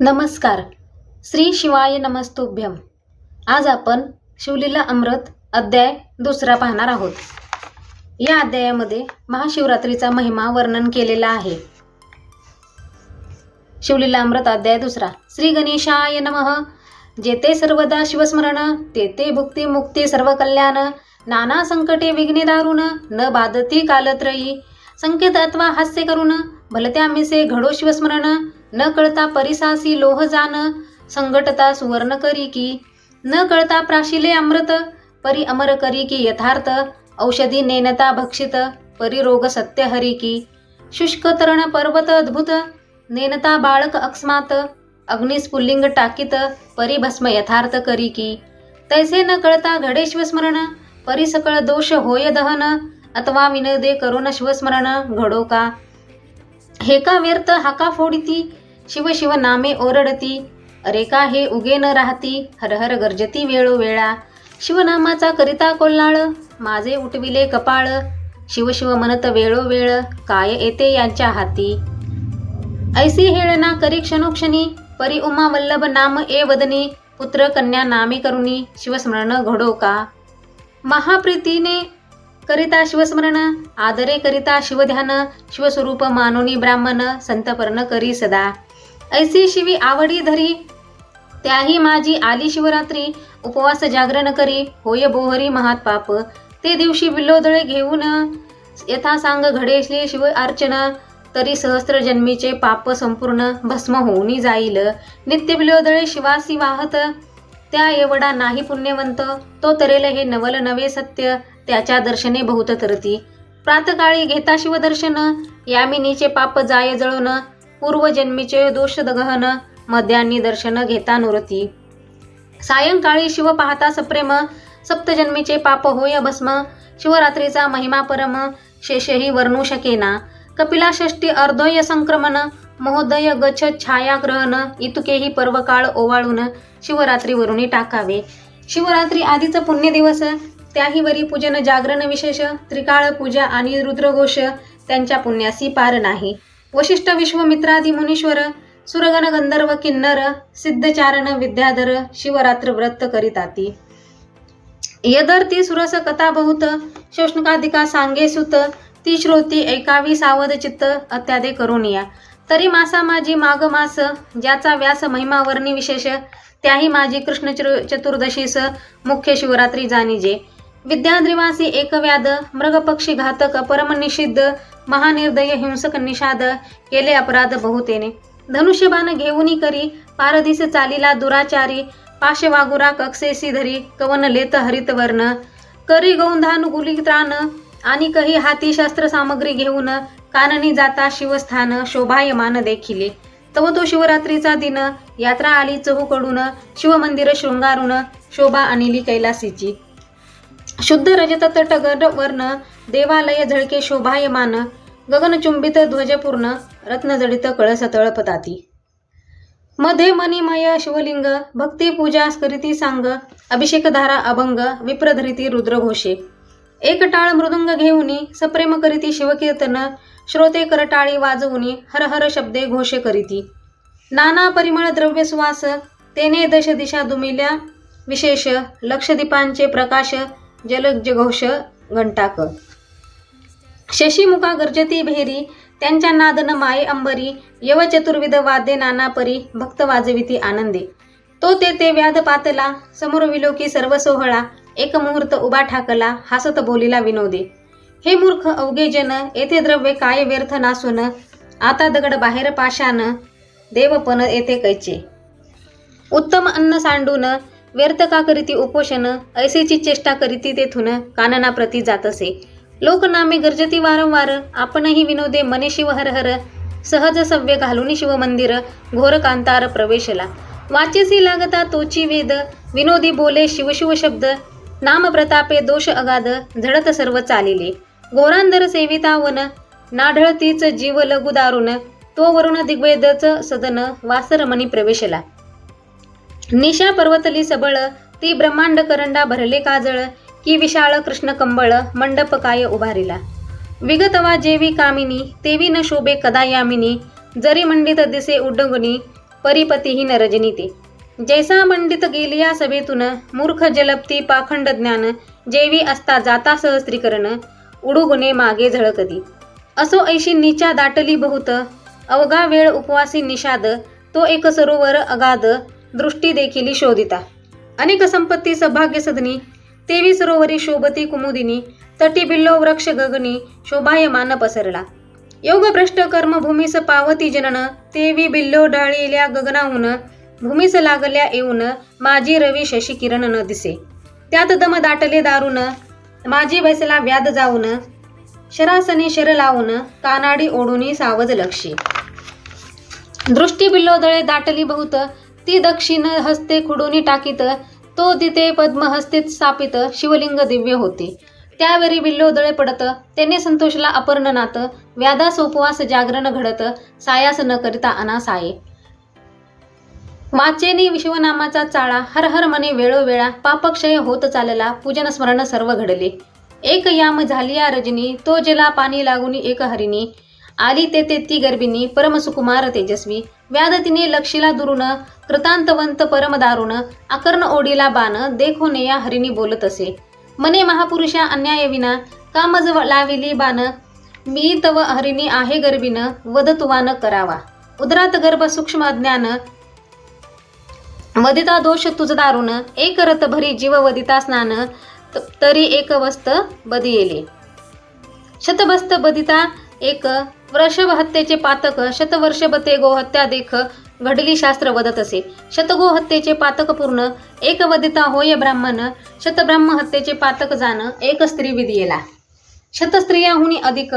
नमस्कार. श्री शिवाय नमस्तुभ्यम. आज आपण शिवलीला अमृत अध्याय दुसरा पाहणार आहोत. या अध्यायामध्ये महाशिवरात्रीचा महिमा वर्णन केलेला आहे. शिवलीला अमृत अध्याय दुसरा. श्री गणेशाय नमः. जेते सर्वदा शिवस्मरण तेते भुक्ती मुक्ती सर्व कल्याण नाना संकटे विघ्ने दारुण न बाधती कालत्रयी. संकेत अथवा हास्य करुण भलत्या मिसे घडो शिवस्मरण न कळता परिसासी लोह जान संगटता सुवर्ण करी की न कळता प्राशिले अमृत परी अमर करी की यथार्थ औषधी नेनता भक्षित परी रोग सत्य हरी की शुष्क तरण पर्वत अद्भुत नेनता बाळक अक्स्मात अग्निस्फुल्लिंग टाकित परी भस्म यथार्थ करी की तैसे न कळता घडे शिवस्मरण परी सकळ दोष होय दहन अथवा विनदे करुण शिवस्मरण घडो का हे का व्यर्थ? हाका फोडिती? शिव शिव नामे ओरडती. अरे का हे उगे न राहती? हर हर गर्जती वेळोवेळा. शिवनामाचा करिता कोल्हाळ माझे उठविले कपाळ. शिव शिव म्हणत वेळोवेळ काय येते यांच्या हाती? ऐसी हेळना करी क्षणोक्षणी परी उमा वल्लभ नाम ए वदनी. पुत्र कन्या नामे करुणी शिवस्मरण घडो का? महाप्रीतीने करिता शिवस्मरण आदरे करिता शिवध्यान शिवस्वरूप मानुनी ब्राह्मण संतपर्ण करी सदा. ऐसी शिवी आवडी धरी त्याही माझी आली शिवरात्री उपवास जागरण करी होय बोहरी महात पाप. ते दिवशी बिल्लोदळे घेऊन यथा सांग घडेशली शिव अर्चना तरी सहस्त्र जन्मीचे पाप संपूर्ण भस्म होऊनी जाईल. नित्य बिल्लोदळे शिवासी वाहत त्या एवढा नाही पुण्यवंत तो तरेल हे नवल नवे सत्य. त्याच्या दर्शने बहुत तरती. प्रातकाळी घेता शिवदर्शन यामिनीचे पाप जाय जळून पूर्वजन्मीचे दोष दगहन मध्यान्नी दर्शन घेता नुरती. सायंकाळी शिव पाहता सप्रेम सप्तजन्मीचे पाप होय भस्म शिवरात्रीचा महिमा परम शेषही वर्णू शकेना. कपिला षष्टी अर्धोय संक्रमण महोदय गच्छ छायाग्रहण इतुकेही पर्वकाळ ओवाळून शिवरात्रीवरुनी टाकावे. शिवरात्री आधीचा पुण्य दिवस त्याही वरी पूजन जागरण विशेष त्रिकाळ पूजा आणि रुद्रघोष त्यांच्या पुण्यासी पार नाही. वशिष्ठ विश्वमित्रादी मुनीश्वर सुरगण गंधर्व किन्नर सिद्धचारण विद्याधर शिवरात्र व्रत करीताती. यदर ती सुरस कथा बहुत शोषणकाधिका सांगे सुत ती श्रोती ऐकावी सावध चित्त अत्यादे करुनिया तरी मासा माझी माग मास ज्याचा व्यास महिमा वर्णी विशेष त्याही माझी कृष्ण चतुर्दशीस मुख्य शिवरात्री जाणीजे. विद्याद्रिवासी एकव्याध मृगपक्षी घातक परमनिषिद्ध महानिर्दय हिंसक निषाद केले अपराध बहुतेने धनुष्यबाण घेऊनी करी पारदिस चालीला दुराचारी पाशवागुरा कक्षेसी धरी कवन लेत हरितवर्ण करी गौंधान गुलित्रान आणि कही हाती शस्त्र सामग्री घेऊन काननी जाता शिवस्थान शोभायमान देखिले तव तो शिवरात्रीचा दिन यात्रा आली चहूकडून शिवमंदिर शृंगारून शोभा आणली कैलासीची शुद्ध रजत तट वर्ण देवालय झळके शोभायमान गगनचुंबित ध्वजपूर्ण रत्नजडित कळस तळपताती. मध्ये मणिमय शिवलिंग भक्ती पूजा स्करिती सांग अभिषेकधारा अभंग विप्रधरिती रुद्रघोषे. एक टाळ मृदुंग घेऊनी सप्रेम करीती शिवकीर्तन श्रोते करटाळी वाजवुनी हर हर शब्दे घोषे करीती. नाना परिमळ द्रव्य सुवास तेने दश दिशा दुमिल्या विशेष लक्षदीपांचे प्रकाश जलजघोष घंटाक. शशीमुखा गर्जती भेरी त्यांच्या नादन माये अंबरी यव चतुर्विध वाद्ये नाना परी भक्त वाजविती आनंदे. तो ते ते व्याध पातला समोर विलोकी सर्व सोहळा एक मुहूर्त उभा ठाकला हसत बोलीला विनोदे. हे मूर्ख अवघे जन येथे द्रव्य काय व्यर्थ नासून आता दगड बाहेर पाशान देवपण येथे कैचे. उत्तम अन्न सांडून व्यर्थ का करीती उपोषण ऐसेची चेष्टा करीती तेथून काननाप्रती जात असे. लोकनामे गरजती वारंवार आपणही विनोदे मने शिवहरहर सहज सव्य घालून शिवमंदिर घोरकांतार प्रवेशला. वाचेसी लागता तोची वेद विनोदी बोले शिवशिव शब्द नाम प्रतापे दोष अगाध झडत सर्व चालिले. गोरांधर सेविता वन नाढळतीच जीव लघु दारुण तो वरुण दिग्वेदच सदन वासरमणी प्रवेशला. निशा पर्वतली सबळ ती ब्रह्मांड करंडा भरले काजळ की विशाळ कृष्ण कंबळ मंडप काय उभारिला. विगतवा जेवी कामिनी तेवी न शोभे कदा यामिनी जरी मंडित दिसे उड्डंगुनी नरजनी रजनीते जैसा मंडित गेलिया सभेतून मूर्ख जलपती पाखंड ज्ञान जेवी असता जाता सहस्त्रीकरण उडुगुणे मागे झळकती. असो ऐशी नीचा दाटली बहुत अवघा वेळ उपवासी निषाद तो एक सरोवर अगाध दृष्टी देखील शोधिता. अनेक संपत्ती सौभाग्य सदनी तेवी सरोवरी शोभती कुमुदिनी तटी बिल्लो वृक्ष गगनी शोभायमान पसरला. योगभ्रष्ट कर्मभूमीस पावती जनन तेवी बिल्लो डाळील्या गगनाहून भूमीस लागल्या येऊन माझी रवी शशी किरण न दिसे. त्यात दम दाटले दारून माझी बैसला व्याध जाऊन शरासनी शर लावून कानाडी ओढूनी सावध लक्षी. दृष्टी बिल्लोदळे दाटली बहुत ती दक्षिण हस्ते खुडूनी टाकीत तो तिथे पद्महस्तीत स्थापित शिवलिंग दिव्य होते. त्यावेळी बिल्लोदळे पडत त्याने संतोषला अपर्णनाथ व्याधास उपवास जागरण घडत सायास न करिता अनासाये. वाचेनी विश्वनामाचा चाळा हर हर मने वेळोवेळा पापक्षय होत चालला पूजन स्मरण सर्व घडले. एक याम झालिया रजनी तो जला पाणी लागुनी एक हरिणी. आली ते ती गर्भिणी परमसुकुमार तेजस्वी. व्याध तिने लक्षीला दुरुन कृतांतवंत परमदारुण आकर्ण ओढीला बाण देखो नेया हरिणी बोलत असे. मने महापुरुषा अन्यायविना कामज लाविली बाण मी तव हरिणी आहे गर्भिन वद तुवान करावा. उदरात गर्भ सूक्ष्म अज्ञान वदिता दोष तुझ दारुण एक रत भरी जीव वदिता स्नान त- तरी एक वस्त बदी येले शतबस्त बदिता एक वृषभ हत्येचे पातक शतवर्ष बते गोहत्या देख घडली शास्त्र वदत असे. शतगो हत्येचे पातक पूर्ण एक वदिता होय ब्राह्मण शतब्रह्म हत्येचे पातक जाण एक स्त्री विधियेला. शतस्त्रियाहुनी अधिक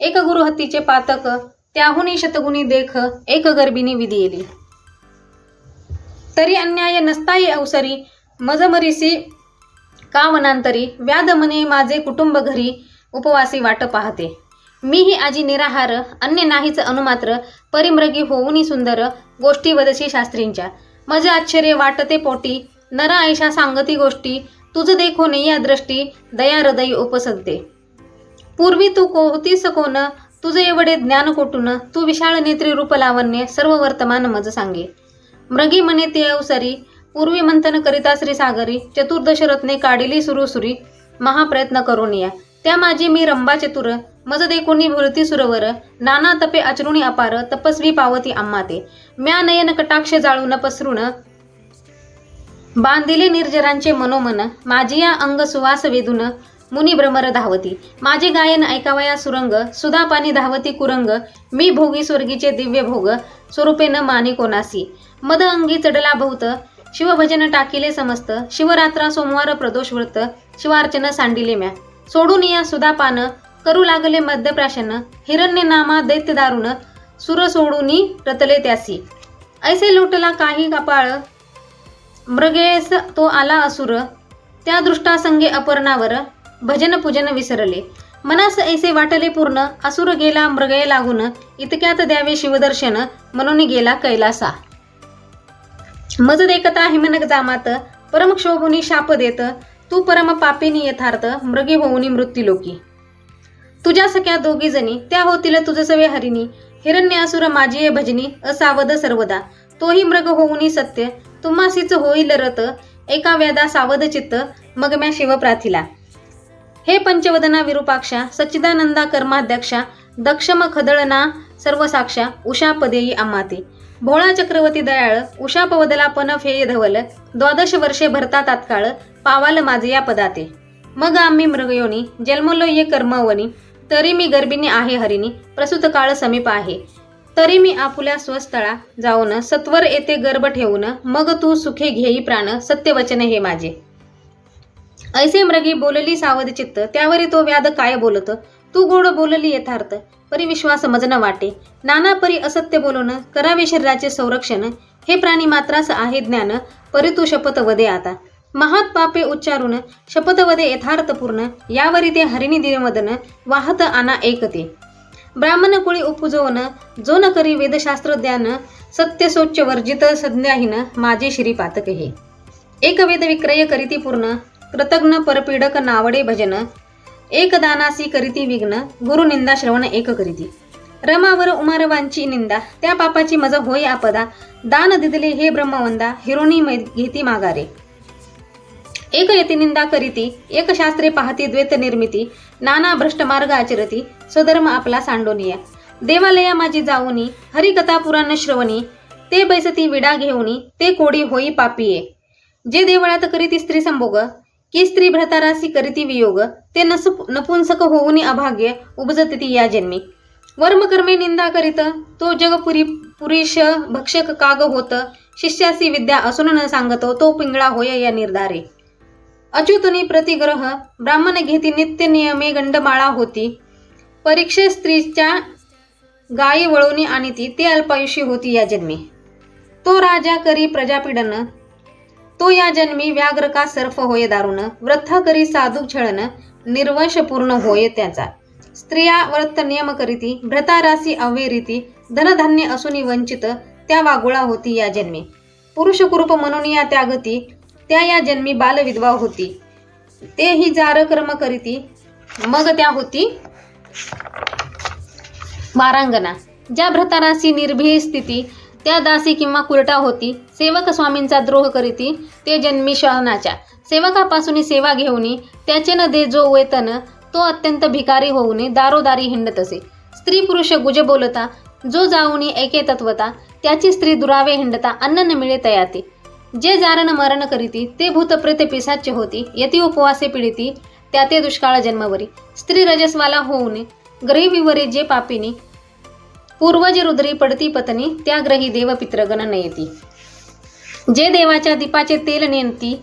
एक गुरु हत्तीचे पातक त्याहुनी शतगुणी देख एक गर्भिणी विधियेली. तरी अन्याय नसताही अवसरी मजमरीसी का वनांतरी व्याध मने माझे कुटुंब घरी उपवासी वाट पाहते. मीही आजी निराहार अन्य नाहीच अनुमात्र परिमृगी होऊनी सुंदर गोष्टी वदशी शास्त्रींच्या. मज आश्चर्य वाटते पोटी नर आयशा सांगती गोष्टी तुझ देखो या दृष्टी दया हृदय उपसदते पूर्वी तू कोहतीस कोण तुझे एवढे ज्ञान कोटून तू विशाळ नेत्री रूप लावण्य सर्व वर्तमान मज सांगे. मृगी म्हणे ते अवसरी पूर्वी मंथन करिता श्री सागरी चतुर्दश रत्ने काढिली सुरुसुरी महाप्रयत्न करून या. त्या माझी मी रंबा चतुर मज देखोनी भुरती सुरवर। नाना तपे अचरुणी अपार तपस्वी पावती आम्माते म्या नयन कटाक्ष जाळून पसरून बांधिले निर्जरांचे मनोमन। माझी या अंग सुवास वेदून मुनी भ्रमर धावती। माझे गायन ऐकावया सुरंग। सुधा पाणी धावती कुरंग। मी भोगी स्वर्गीचे दिव्य भोग। स्वरूपे न माने कोणासी। मद अंगी चढला भोवत शिवभजन टाकिले समस्त। शिवरात्रा सोमवार प्रदोष व्रत। शिवार्चन सांडिले म्या। सोडून या सुधापान करू लागले मध्यप्राशन हिरण्य नामा दैत्य दारुण सुर सोडूनी रतले त्यासी. ऐसे लुटला काही कपाळ मृगेस तो आला असुर त्या दृष्टासंगे अपर्णावर भजन पूजन विसरले. मनास ऐसे वाटले पूर्ण असुर गेला मृगये लागून इतक्यात द्यावे शिवदर्शन म्हणून गेला कैलासा. मज देखता हिमनक जामात परमक्षोभुनी शाप देत तू परम पापिनी यथार्थ मृगी होऊनी मृत्यूलोकी. तुझ्या सख्या दोघी जणी त्या होतील तुझं सवे हरिणी. हिरण्य असुर माझी भजनी असावध सर्वदा. तोही मृग होऊनी सत्य. तुम्हासीच होईल रत एका व्यादा सावध चित्त मग म्या शिवप्राथिला. हे पंचवदना विरूपाक्षा सच्चिदानंदा कर्माध्यक्षा दक्षम खदळना सर्वसाक्षा उषा पदेई आम्हाते भोळा चक्रवर्ती दयाळ उषा पवदला पन फेय धवल द्वादश वर्षे भरता तात्काळ पावाल माझे या पदाते. मग आम्ही मृगयोनी जन्मलो ये कर्मवनी तरी मी गर्भिणी आहे हरिणी प्रसूत काळ समीप आहे. तरी मी आपुल्या स्वस्थळा जाऊन सत्वर येथे गर्भ ठेवून मग तू सुखे घेई प्राण सत्यवचन हे माझे. ऐसे मृगी बोलली सावध चित्त त्यावरी तो व्याध काय बोलत? तू गोड बोलली यथार्थ परी विश्वास मजन वाटे. नाना परी असत्य बोलून करावे शरीराचे संरक्षण हे प्राणी मात्रास आहे ज्ञान परी तू शपथ वदे आता. महात पापे उच्चारून शपथवदे यथार्थपूर्ण यावरी ते हरिणी दिनमदन वाहत आना एकते ब्राह्मण कुळी उपजोवन जो न करी वेदशास्त्रज्ञान सत्यसोच्च वर्जित संज्ञाहीन माझे श्रीपातक हे एक वेद विक्रय करीती पूर्ण कृतज्ञ परपीडक नावडे भजन एक दानासी करीती विघ्न गुरुनिंदा श्रवण एक करीती रमावर उमारवांची निंदा त्या पापाची मज होय आपदा दान दिदले हे ब्रह्मवंदा हिरोणी मै घेती माघारे एक यती निंदा करीती एक शास्त्रे पाहती द्वैत निर्मिती नाना भ्रष्ट मार्ग आचरती स्वधर्म आपला सांडोनिया. देवालया माझी जाऊनी हरिकथा पुराण श्रवणी ते बैसती विडा घेऊनी ते कोडी होई पापिये. जे देवळात करीती स्त्री संभोग की स्त्री भ्रतारासी करीती वियोग ते नस नपुंसक होऊनी अभाग्य उपजती या जन्मी. वर्मकर्मे निंदा करीत तो जगपुरी पुरुष भक्षक काग होत शिष्यासी विद्या असून न सांगतो तो पिंगळा होय या निर्धारे. अच्युतनी प्रतिग्रह ब्राह्मण घेती नित्य नियमे गंडमाळा होती. परीक्षे स्त्रीच्या गायी वळवणी आणि ती ते अल्पायुषी होती या जन्मी. तो राजा करी प्रजापीडन तो या जन्मी व्याघ्र का सर्फ होय दारुण वृथा करी साधू छळन निर्वंश पूर्ण होय त्याचा. स्त्रिया व्रत नियम करीती भ्रतारासी अवेरीती धनधान्य असुनी वंचित त्या वागुळा होती या जन्मी. पुरुष कुरूप म्हणून या त्यागती त्या या जन्मी बालविधवा होती. ते ही जार कर्म करीती. मग त्या होती वारांगणा. ज्या भ्रतारासी निर्भीय स्थिती त्या दासी किंवा कुरटा होती. सेवक स्वामींचा द्रोह करीती ते जन्मी शहनाच्या सेवकापासून सेवा घेऊनी त्याचे न दे जो वेतन तो अत्यंत भिकारी होऊनी दारोदारी हिंडत असे. स्त्री पुरुष गुज बोलता जो जाऊनी एके तत्वता त्याची स्त्री दुरावे हिंडता अन्न न मिळे तयाती. जे जारण मरण करीती ते भूतप्रेत पिसाच्य होती यती उपवासे पिडिती त्या ते दुष्काळ जन्मवरी. स्त्री रजस्वाला होऊन ग्रहिविवरे जे पापिनी पूर्वज रुद्री पडती पत्नी त्या ग्रही देव पित्रगण नयती. जे देवाच्या दीपाचे तेल नेमती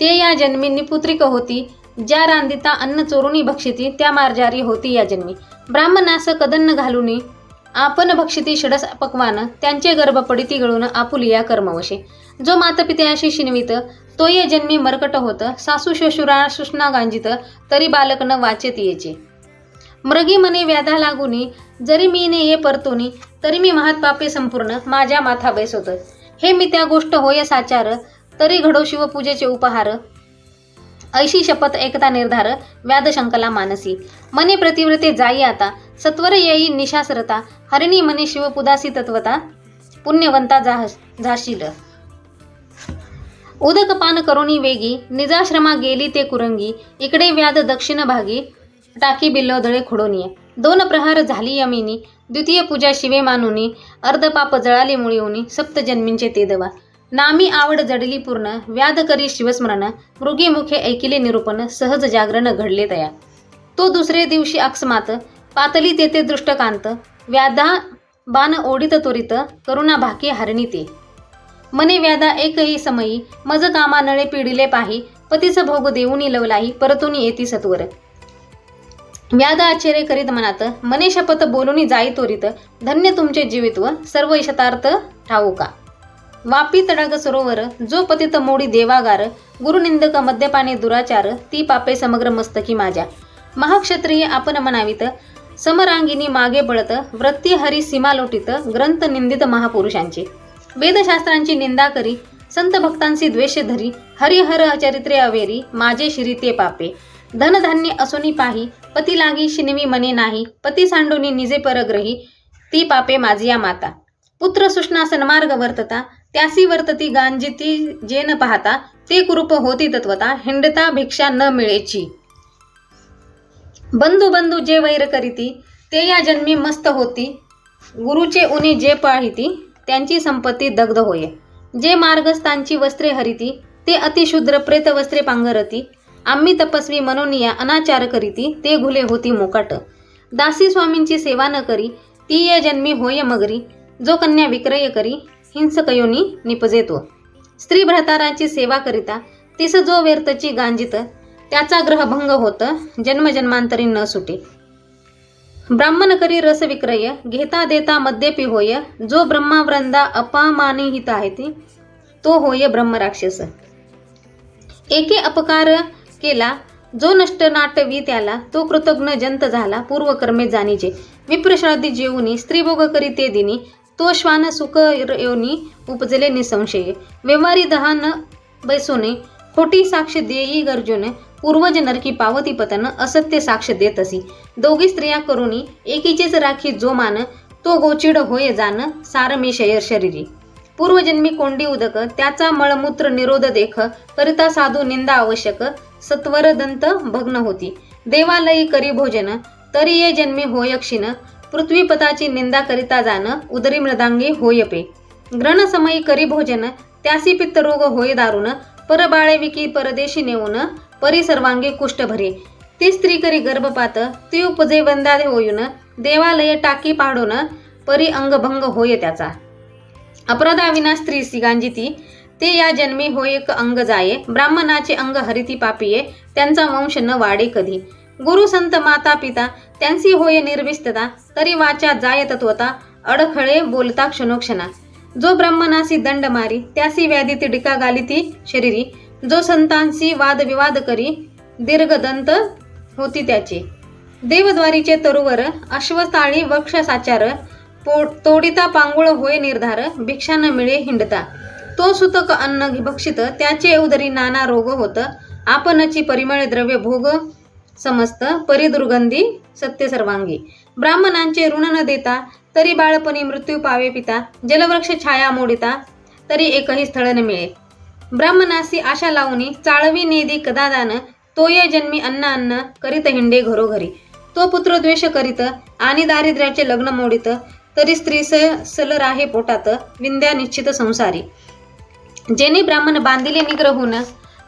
ते या जन्मी निपुत्रिक होती ज्या रांदिता अन्न चोरुनी भक्षिती त्या मार्जारी होती या जन्मी. ब्राह्मणास कदन्न घालुनी आपण भक्षिती षडस पक्वान त्यांचे गर्भ पडिती गळून आपुलिया कर्मवशे. जो मातपित्याशी शिनवित तो ये जन्मी मरकट होत सासू शशुरा सुष्णा गांजित तरी बालकनं वाचेत येचे. मृगी मने व्याधा लागुनी जरी मी ने ये परतोनी तरी मी महात्पापे संपूर्ण माझ्या माथा बैसवत हे मी त्या गोष्ट होय साचार तरी घडो शिवपूजेचे उपहार ऐशी शपथ एकता निर्धार व्याधशंकला मानसी. मने प्रतिव्रते जाई आता सत्वर येई निशासरता हरिणी मने शिवपुदासी तत्वता पुण्यवंता जा झाशील. उदक पान करोनी वेगी निजाश्रमा गेली ते कुरंगी इकडे व्याध दक्षिण भागी टाकी बिल्लोधळे खुडोनी. दोन प्रहार झाली यमिनी द्वितीय पूजा शिवे मानुनी अर्धपाप जळाली मुळीवनी सप्तजन्मींचे ते दवा. नामी आवड जडली पूर्ण व्याध करी शिवस्मरण मृगी मुखे ऐकिले निरूपण सहज जागरण घडले तया तो दुसरे दिवशी अकस्मात पातली तेथे दृष्टकांत व्याधा बाण ओढित त्वरित करुणा भाकी हरणी ते मने व्याधा एकही समयी मज कामा नळे पिढिले पाही पतीच भोग देऊनी लवलाही परतुनी येती सत्वर. व्याध आश्चर्य करीत मनात मने शपथ बोलूनी जाई त्वरित धन्य तुमचे जीवित्व सर्व इशतार्थ ठाऊ का वापी तडाग सरोवर जो पतित मोडी देवागार गुरुनिंदक मद्यपाने दुराचार ती पापे समग्र मस्तकी माझ्या. महाक्षत्रिय आपण म्हणावीत समरांगिनी मागे बळत वृत्ती हरी सीमा लोटित ग्रंथ निंदित महापुरुषांची. वेदशास्त्रांची निंदा करी संत भक्तांशी द्वेष धरी हरिहर चरित्रे अवेरी माझे शिरी ते पापे. धनधान्य असोनी पाही पती लागी शिनवी मने नाही पती सांडोनी निजे परग्रही ती पापे माझिया माता. पुत्र सुष्णा सन्मार्ग वर्तता त्यासी वर्तती गांजिती जे न पाहता ते कुरूप होती तत्वता हिंडता भिक्षा न मिळेची. बंधू बंधू जे वैर करीती ते या जन्मी मस्त होती. गुरुचे उनी जे पाळीती त्यांची संपत्ती दग्ध होय. जे मार्गस्थांची वस्त्रे हरिती ते अतिशूद्र प्रेत वस्त्रे पांघरती. आम्ही तपस्वी मनोनिया अनाचार करीती ते घुले होती मोकाट. दासी स्वामींची सेवा न करी ती या जन्मी होय मगरी. जो कन्या विक्रय करी हिंसकयोनी निपजेतो. स्त्री भ्रताराची सेवा करिता तिस जो व्यर्थची गांजित त्याचा ग्रहभंग होत जन्मजन्मांतरी न सुटे. ब्राह्मण करी रस विक्रय घेता देता मद्यपी होय जो ब्रह्मावृंदा अपामानिहित आहे ती तो होय ब्रह्मराक्षस. एके अपकार केला जो नष्ट नाटवी त्याला तो कृतज्ञ जंत झाला पूर्वकर्मे जाणीचे विप्रश्राद्धी जेवुनी स्त्रीभोग करी ते दिनी तो श्वान सुख योनी उपजले निसंशये। व्यवहारी दहान बैसोने खोटी साक्ष देई गर्जुन पूर्वज नरकी पावती पतन असत्य साक्ष देत असी। दोघी स्त्रिया करुणी एकीचेच राखी जो मान तो गोचिड होय जान सारमी शयर शरीरी। पूर्वजन्मी कोंडी उदक त्याचा मळमूत्र निरोध देख करिता साधू निंदा आवश्यक सत्वर दंत भग्न होती। देवालयी करी भोजन तरी ये जन्मी होय क्षीण पृथ्वीपताची निंदा करिता जाण उदरी मृदांगी होय पे करी भोजन त्यासी पित्तरोग होय दारुण परबाळे विकी परदेशी नेऊन परिसर्वांगी कुष्ठभरे ती स्त्री करी गर्भपात ती उपजे वंदादे होयून देवालय टाकी पाडून परी अंगभंग होय त्याचा. अपराधाविना स्त्री सिगांजिती ते या जन्मी होय एक अंग जाये ब्राह्मणाचे अंग हरिती पापिये त्यांचा वंश न वाढे कधी. गुरु संत माता पिता त्यांची होय निर्विस्तता तरी वाचा जाय तत्वता अडखळे बोलता क्षणोक्षणा. जो ब्राह्मणासी दंड मारी त्यासी व्याधी ती डिका गाली ती शरीरी. जो संतांशी वादविवाद करी दीर्घदंत होती त्याची. देवद्वारीचे तरुवर अश्वताळी वक्ष साचार पो तोडिता पांगुळ होय निर्धार भिक्षा न मिळे हिंडता. तो सुतक अन्न भक्षित त्याचे उदरी नाना रोग होत आपणची परिमळ द्रव्य भोग समस्त परिदुर्गंधी सत्य सर्वांगी. ब्राह्मणांचे ऋण न देता तरी बाळपणी मृत्यू पावे पिता जलवृक्ष छाया मोडिता तरी एकही स्थळ न मिळे. ब्राह्मणासी आशा लावणी चाळवी नेदी कदादान तोय जन्मी अन्न अन्न करीत हिंडे घरोघरी. तो पुत्र द्वेष करीत आणि दारिद्र्याचे लग्न मोडित तरी स्त्रीस सल राहे पोटात विंध्या निश्चित संसारी. जेने ब्राह्मण बांधिले निग्रहून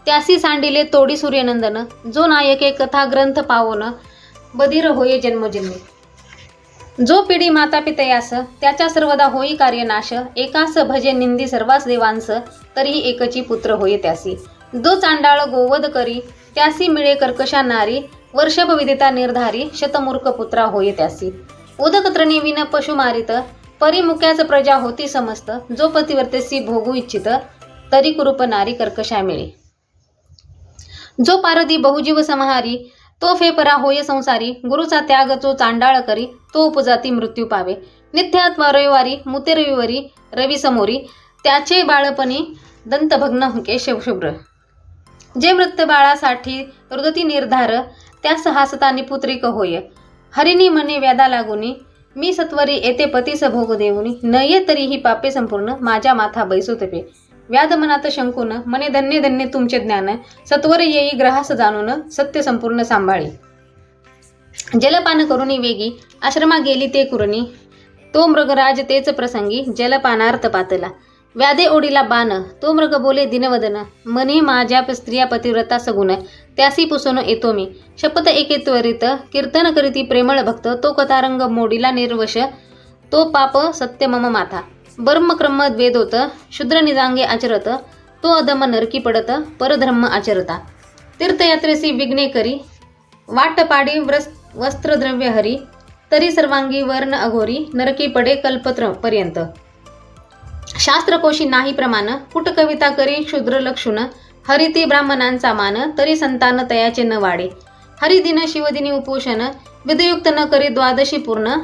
त्यासी सांडिले तोडी सूर्यनंदन. जो नायके कथा ग्रंथ पावोन बधीर होये जन्मजन्मी. जो पिढी माता पितयास त्याच्या सर्वदा होई कार्यनाश एकास भजे निंदी सर्वास देवांस तरीही एकची पुत्र होय त्यासी. जो चांडाळ गोवध करी त्यासी मिळे कर्कशा नारी वर्षभ विदिता निर्धारी शतमूर्ख पुत्रा होय त्यासी. उदकत्रणी विन पशु मारित परिमुख्याच प्रजा होती समस्त जो पतिवर्तेसी भोगू इच्छित तरी कुरूप नारी कर्कशा मिळे जो पारदी बहुजीव समहारी तो फेपरा होय संसारी गुरुचा त्याग जो चांडाळ करी तो उपजाती मृत्यू पावे. नित्यात्मा रविवारी मुते रविवारी रवी समोरी त्याचे बाळपणी दंतभग्न हुके शिवशुभ्र जे वृत्त बाळासाठी रुदती निर्धार त्या सहासतानी पुत्रिक होय. हरिणी मने व्यादा लागुनी मी सत्वरी येते पतीस भोग देऊनी नये तरीही पापे संपूर्ण माझ्या माथा बैसू तपे. मनात शंकून मने धन्य धन्य तुमचे ज्ञान सत्वर येई ग्रहास जाणून सत्य संपूर्ण सांभाळी. जलपान करुणी वेगी आश्रमा गेली ते कुरणी. तो मृगराज तेच प्रसंगी जलपानार्थ पातला. व्याधे ओढीला बाण तो मृग बोले दिनवदन मनी माझ्या स्त्रिया पतिव्रता सगुण त्यासी पुसून येतो मी. शपथ एके त्वरित कीर्तन करीती प्रेमळ भक्त तो कथारंग मोडीला निर्वश तो पाप सत्य मम माथा. बर्मक्रम द्वेदोत शूद्र निजांगे आचरत तो अधम नरकी पडत परधर्म आचरता. तीर्थयात्रेसी विघ्ने करी वाट पाडी व्रस वस्त्रद्रव्य हरी तरी सर्वांगी वर्ण अघोरी नरकी पडे कल्पत्र पर्यंत. शास्त्रकोशी नाही प्रमाण कुट कविता करी शूद्र लक्षुण हरिती ब्राह्मणांचा मान तरी संतान तयाचे न वाढे. हरिदिन शिवदिनी उपोषण विधयुक्त न करी द्वादशी पूर्ण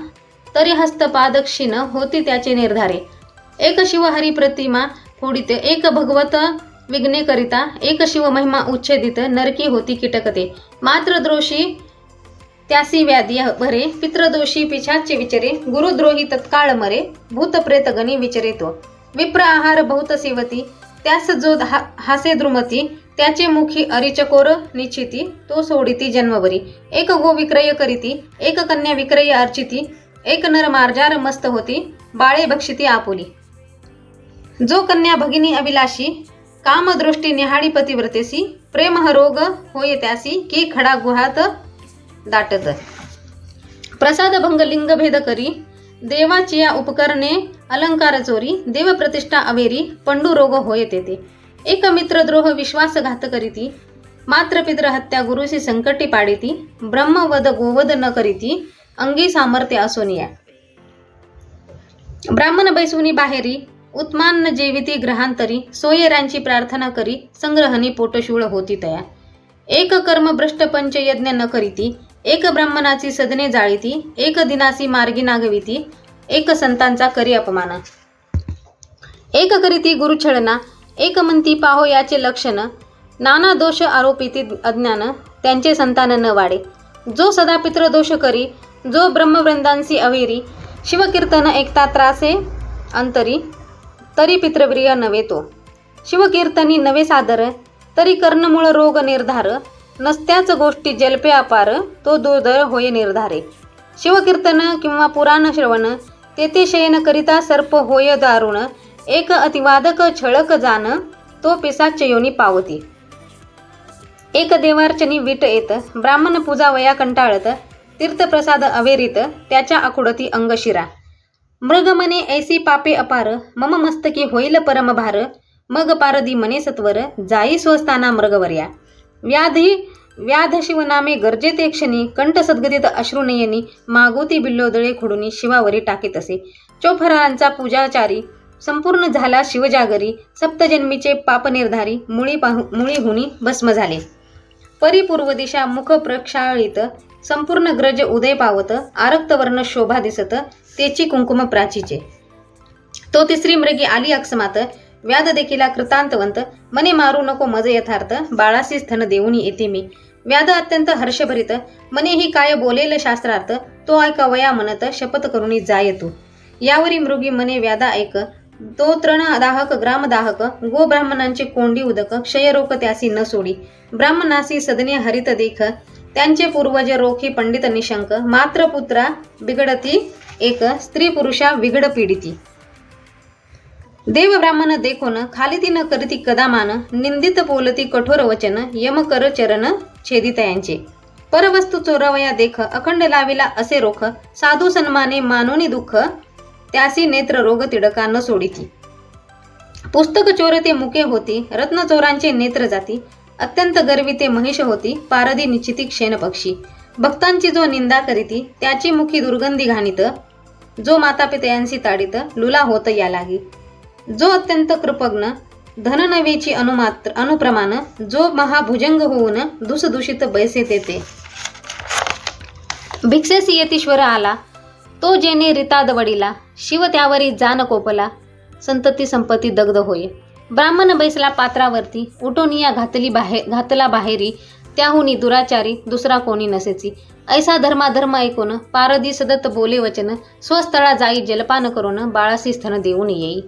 तरी हस्तपादक्षिण होती त्याचे निर्धारे. एक शिव हरी प्रतिमा फोडित. एक भगवत विघ्नेकरिता एक शिव महिमा उच्छेदित नरकी होती कीटकते. मात्र द्रोषी त्यासी व्याधी भरे पितृदोषी पिछाचे विचरे गुरुद्रोही तत्काळ मरे भूतप्रेतगणी विचरेतो. विप्र आहार बहुत सेवती त्यास जो हा हासे द्रुमती त्याचे मुखी अरिचकोर निश्चिती तो सोडिती जन्मवरी एक गो विक्रय करीती एक कन्या विक्रय अर्चिती एक नर मार्जार मस्त होती बाळे भक्षिती आपुली. जो कन्या भगिनी अभिलाषी कामदृष्टी निहाळी पतिव्रतेसी प्रेम रोग होय त्यासी की खडा गुहात दाटत प्रसाद भंग लिंग भेद करी देवाचिया उपकरणे अलंकार चोरी देवप्रतिष्ठा अवेरी पंडू रोग होय तेथे एक मित्रद्रोह विश्वासघात करीती मात्र पित्र हत्या गुरुशी संकटी पाडिती ब्रह्मवद गोवद न करीती अंगी सामर्थ्य असोनिया. ब्राह्मण बैसुनी बाहेरी उत्मान्न जेविती ग्रहांतरी सोयरांची प्रार्थना करी संग्रहणी पोटशूळ होती तया. एक कर्म भ्रष्ट पंचयज्ञ न करीती एक ब्राह्मणाची सदने जाळीती एक दिनासी मार्गी नागविती एक संतांचा करी अपमान. एक करीती गुरुछळना एक म्हणती पाहो याचे लक्षण नाना दोष आरोपिती अज्ञान त्यांचे संतान न वाढे जो सदा पित्र दोष करी जो ब्रह्मवृंदांसी अवेरी शिवकीर्तन एकता त्रासे अंतरी तरी पितृप्रिय नव्हे तो. शिवकीर्तनी नवे सादर तरी कर्णमूळ रोग निर्धार नसत्याच गोष्टी जल्पे अपार तो दुर्धर होय निर्धारे. शिवकीर्तन किंवा पुराण श्रवण तेथे शयन करिता सर्प होय दारुण एक अतिवादक छळक जाण तो पिसाच योनी पावती. एक देवार्चनी वीट येत ब्राह्मण पूजा वया कंटाळत तीर्थप्रसाद अवेरीत त्याच्या अकुडती अंगशिरा. मृग मने ऐसी पापे अपार मम मस्तकी होईल परम भार मग पारदी मने सत्वर जाई स्वस्ताना मृगवर्या. व्याधी व्याध शिवनामे गरजेते क्षणी कंठ सद्गतीत अश्रुनयनी मागोती बिल्लोदळे खुडूनी शिवावरी टाकीत असे चोफरांचा पूजाचारी संपूर्ण झाला शिवजागरी सप्तजन्मीचे पापनिर्धारी मुळी पाहू मुळी हुनी भस्म झाले. परिपूर्व दिशा मुख प्रक्षाळित संपूर्ण ग्रज उदय पावत आरक्तवर्ण शोभा दिसत तेची कुंकुम प्राचीचे. तो तिसरी मृगी आली अक्षमात व्याध देखीला कृतांतवंत मने मारू नको मज यथार्थ बाळासी स्थन देऊनी येते मी. व्याध अत्यंत हर्षभरित मने ही काय बोलेल शास्त्रार्थ तो ऐका वया म्हणत शपथ करून जाय तू. यावरी मृगी मने व्याधा ऐक तो तृण दाहक ग्रामदाहक गो ब्राह्मणांचे कोंडी उदक क्षयरोग त्यासी न सोडी. ब्राह्मणासी सदने हरित देख त्यांचे पूर्वज रोखी पंडित निशंक मात्र पुत्रा बिघडती एक स्त्री पुरुषा विघड पीडिती. देव ब्राह्मण देखोन खालिती न करती कदामान निंदित बोलती कठोर वचन यम कर चरण छेदित यांचे परवस्तू चोरवया देख अखंड लाविला असे रोख साधू सन्माने मानोनी दुःख त्यासी नेत्र रोग तिडका न सोडिती. पुस्तक चोरते मुके होती रत्न चोरांचे नेत्र जाती अत्यंत गर्वी ते महिष होती पारदी निश्चिती क्षेण पक्षी. भक्तांची जो निंदा करीती त्याची मुखी दुर्गंधी घाणीत जो मातापितयांसी ताडीत लुला होत या लागी जो अत्यंत कृपग्न धननवेची अनुमात्र अनुप्रमाण जो महाभुजंग होऊन दुसदूषित बैसे तेते भिक्षेसी यतीश्वर आला तो जेने रिताद वडिला शिव त्यावरी जान कोपला संतती संपत्ती दग्ध होय ब्राह्मण बैसला पात्रावरती उटोनिया घातली बाहेर घातला बाहेरी त्याहुनी दुराचारी दुसरा कोणी नसेची. ऐसा धर्माधर्म ऐकून पारदी सदत बोले वचन स्वस्थळा जाई जलपान करून बाळासी स्थन देऊन येई.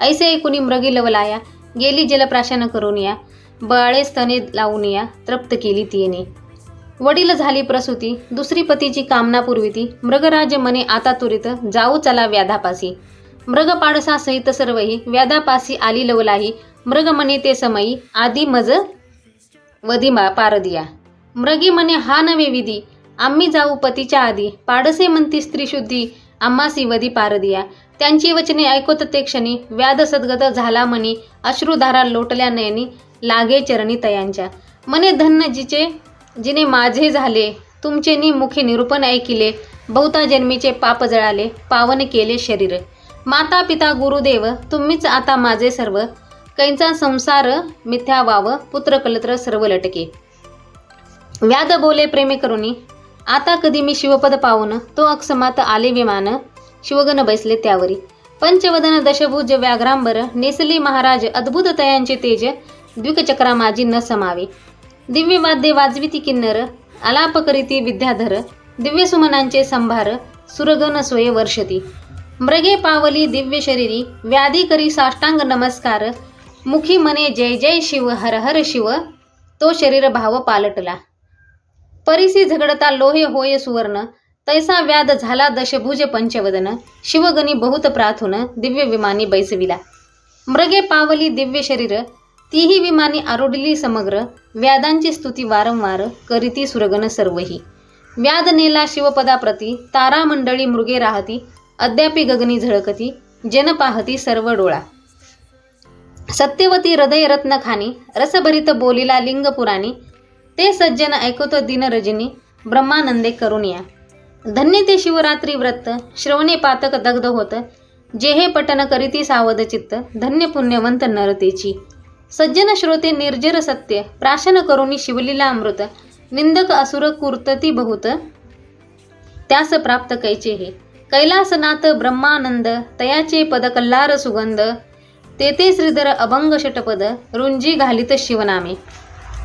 ऐसे ऐकुनी मृगी लवलाया गेली जलप्राशन करून या बाळे स्तने लावून या तृप्त केली तिने वडील झाली प्रसूती दुसरी पतीची कामना ती मृगराज मने आता तुरीत जाऊ चला व्याधापासी. मृग पाडसा सहित सर्वही व्याधापासी आली लवलाही मृग मने ते समयी आदी मज वदिमा पारदिया मृगी म्हणे हा नवे विधी. आम्ही जाऊ पतीच्या आधी. पाडसे म्हणती स्त्री शुद्धी. आम्हासी वदी पारदिया त्यांची वचने ऐकत ते क्षणी व्याध सद्गत झाला म्हणी अश्रुधारा लोटल्या नयनी लागे चरणी तयांच्या. मने धन्य जिचे जिने माझे झाले तुमचे नि मुखे निरूपण ऐकिले बहुता जन्मीचे पाप जळाले पावन केले शरीर. माता पिता गुरुदेव तुम्हीच आता माझे सर्व कैंचा संसार मिथ्या वाव पुत्र कलत्र सर्व लटके. व्याध बोले प्रेमे करुणी आता कधी मी शिवपद पाहून तो अक्षमात आले विमान शिवगण बैसले त्यावरी. पंचवदन दशभुज व्याघ्रांबर नेसली महाराज अद्भुत तयांचे तेज द्विकचक्रा माझी न समावे. दिव्य वाद्ये वाजविती किन्नर आलाप करीती विद्याधर दिव्य सुमनांचे संभार सुरगन सोये वर्षती. मृगे पावली दिव्य शरीरी व्याधी करी साष्टांग नमस्कार मुखी मने जय जय शिव हर हर शिव तो शरीर भाव पालटला. परिसी झगडता लोहे होय सुवर्ण तैसा व्याध झाला दशभुज पंचवदन शिवगणी बहुत प्राथुन दिव्य विमानी बैसविला. मृगे पावली दिव्य शरीर तीही विमानी आरोडली समग्र व्यादांची स्तुती वारंवार करीती सुरगण सर्वही. व्याध नेला शिवपदाप्रती तारामंडळी मृगे राहती अद्यापि गगनी झळकती जन पाहती सर्व डोळा. सत्यवती हृदय रत्न खानी रसभरित बोलीला लिंग पुराणी ते सज्जन ऐकतो दिन रजनी ब्रह्मानंदे या धन्य ते शिवरात्री व्रत श्रवणे पातक दग्ध होत जे हे पटन करीती सावध चित्त धन्य पुण्यवंत नरतेची. सज्जन श्रोते निर्जर सत्य प्राशन करुणी शिवलीला अमृत निंदक असुर कुर्तती बहुत त्यास प्राप्त कैचे हे. कैलासनाथ ब्रह्मानंद तयाचे पदकल्लार सुगंध तेथे श्रीधर अभंग षटपद रुंजी घालित शिवनामे.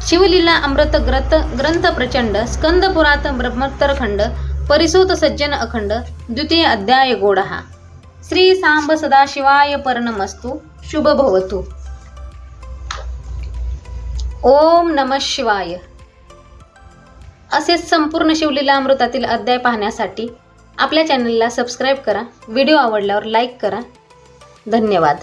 शिवलीला अमृत ग्रथ ग्रंथ प्रचंड स्कंद पुरात ब्रह्मोत्तर खंड परिसूत सज्जन अखंड द्वितीय अध्याय गोडहा. श्री सांब सदाशिवाय पर्णमस्तु शुभ भवतु ओम नम शिवाय. असेच संपूर्ण शिवलीला अमृतातील अध्याय पाहण्यासाठी आपल्या चॅनलला सबस्क्राईब करा व्हिडिओ आवडल्यावर लाईक करा. धन्यवाद.